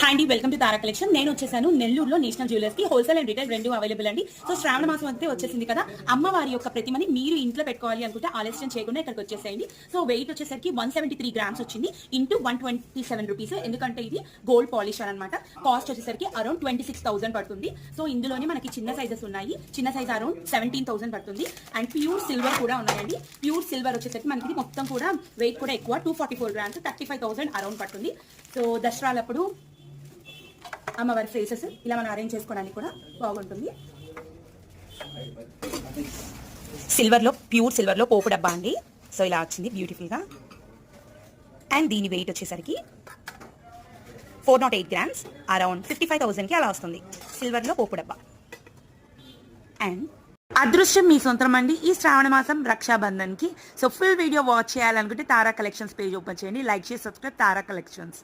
Handy welcome to Tara collection నేను వచ్చేసాను నెల్లూరులో నేషనల్ జ్యువెలర్స్కి. హోల్సేల్ అండ్ రిటైల్ రెండు అవైలబుల్ అండి. సో శ్రావణ మాసం అయితే వచ్చేసింది కదా. అమ్మవారి యొక్క ప్రతిమని మీరు ఇంట్లో పెట్టుకోవాలి అనుకుంటే ఆలస్యం చేయకుండా ఇక్కడికి వచ్చేసేయండి. సో వెయిట్ వచ్చేసరికి వన్ సెవెంటీ త్రీ గ్రామ్స్ వచ్చింది into one twenty seven rupees ఎందుకంటే ఇది గోల్డ్ పాలిష్ అనమాట కాస్ట్ వచ్చేసరికి అరౌండ్ ట్వంటీ సిక్స్ థౌసండ్ పడుతుంది. సో ఇందులోనే మనకి చిన్న సైజెస్ ఉన్నాయి. చిన్న సైజ్ అరౌండ్ సెవెంటీన్ థౌసండ్ పడుతుంది. అండ్ ప్యూర్ సిల్వర్ కూడా ఉన్నాయండి. ప్యూర్ సిల్వర్ వచ్చేసరికి మనకి మొత్తం కూడా వెయిట్ కూడా ఎక్కువ two forty four grams thirty five thousand around పడుతుంది. సో దసరాలప్పుడు అమ్మవారి ఫేసెస్ ఇలా మనం అరేంజ్ చేసుకోవడానికి కూడా బాగుంటుంది. సిల్వర్లో ప్యూర్ సిల్వర్లో పోపు డబ్బా అండి. సో ఇలా వచ్చింది బ్యూటిఫుల్గా అండ్ దీని వెయిట్ వచ్చేసరికి four not eight grams around fifty five థౌసండ్కి అలా వస్తుంది. సిల్వర్లో పోపు డబ్బా. అండ్ అదృశ్యం మీ సొంతం అండి. ఈ శ్రావణ మాసం రక్షాబంధన్కి. సో ఫుల్ వీడియో వాచ్ చేయాలనుకుంటే తారా కలెక్షన్స్ పేజ్ ఓపెన్ చేయండి. లైక్ చేసి సబ్స్క్రైబ్ తారా కలెక్షన్స్